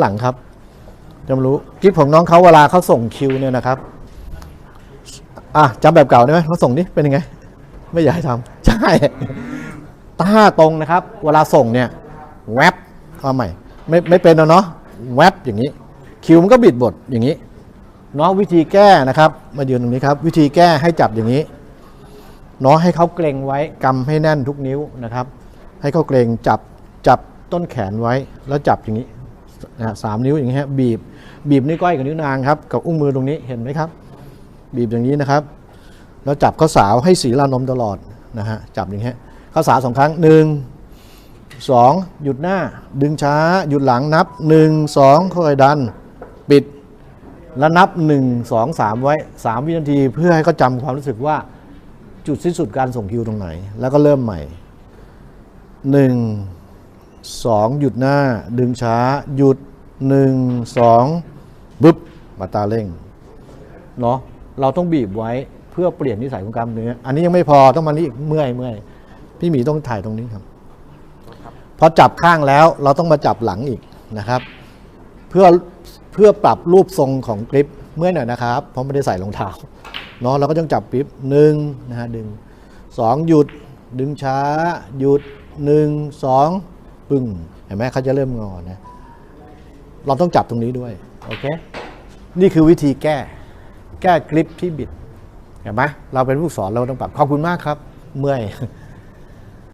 หลังครับจะมารู้คลิปของน้องเขาเวลาเขาส่งคิวเนี่ยนะครับ อะจำแบบเก่าได้ไหมเขาส่งนี่เป็นยังไง ไม่อยากให้ทำใช่ท่าตรงนะครับ เวลาส่งเนี่ย แวบเอาใหม่ ไม่ไม่เป็นแล้วเนาะแวบอย่างนี้ คิวมันก็บิดบทอย่างนี้เนาะวิธีแก้นะครับ มายืนตรงนี้ครับ วิธีแก้ให้จับอย่างนี้เนาะให้เขาเกรงไว้กำให้แน่นทุกนิ้วนะครับ ให้เขาเกรงจับจับต้นแขนไว้แล้วจับอย่างนี้ สามนิ้วอย่างนี้ฮะบีบ บีบนิ้วก้อยกับนิ้วนางครับกับอุ้งมือตรงนี้เห็นไหมครับ บีบอย่างนี้นะครับ แล้วจับข้อสาวให้สีรานมตลอดนะฮะจับอย่างนี้ฮะข้อสาวสองครั้งหนึ่งสองหยุดหน้า ดึงช้า หยุดหลังนับหนึ่งสองค่อยดัน ปิดแล้วนับ1 2 3ไว้3วินาทีเพื่อให้เขาจำความรู้สึกว่าจุดสิ้นสุดการส่งคิวตรงไหน แล้วก็เริ่มใหม่1 2 หยุดหน้า ดึงช้า หยุด 1 2บึ๊บมาตาเร่งเนาะเราต้องบีบไว้เพื่อเปลี่ยนนิสัยของกล้ามเนื้อ อันนี้ยังไม่พอต้องมานี่อีกเมื่อยเมื่อยพี่หมีต้องถ่ายตรงนี้ครับ พอจับข้างแล้วเราต้องมาจับหลังอีกนะครับ เพื่อเพื่อปรับรูปทรงของกริปเมื่อยหน่อยนะครับ เพราะไม่ได้ใส่รองเท้าเนาะเราก็ต้องจับกริปหนึ่งนะฮะดึงสองหยุดดึงช้า หยุดหนึ่งสอง ปึ้งเห็นไหมเขาจะเริ่มงอนะเราต้องจับตรงนี้ด้วยโอเคนี่คือวิธีแก้ แก้กริปที่บิดเห็นไหมเราเป็นผู้สอนเราต้องปรับขอบคุณมากครับ เมื่อย